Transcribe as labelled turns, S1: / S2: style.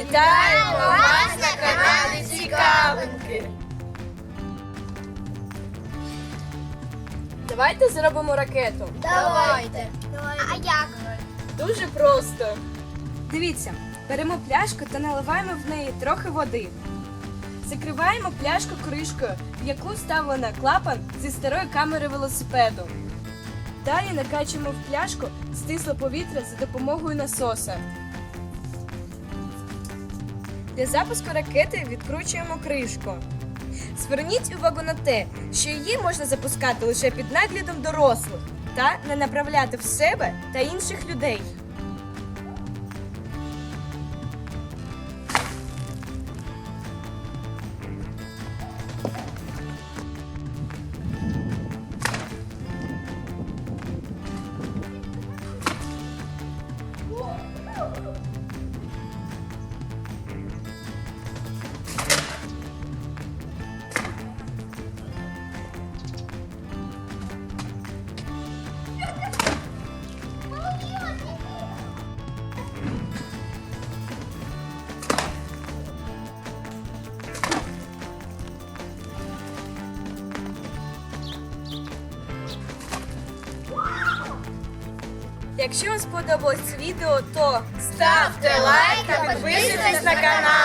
S1: Вітаємо вас на каналі Цікавинки! Давайте зробимо ракету.
S2: Давайте. А як?
S1: Дуже просто.
S3: Дивіться, беремо пляшку та наливаємо в неї трохи води. Закриваємо пляшку кришкою, в яку вставлено клапан зі старої камери велосипеду. Далі накачуємо в пляшку стисле повітря за допомогою насоса. Для запуску ракети відкручуємо кришку. Зверніть увагу на те, що її можна запускати лише під наглядом дорослих та не направляти в себе та інших людей. Якщо вам сподобалось це відео, то
S1: Ставте лайк та підписуйтесь на канал.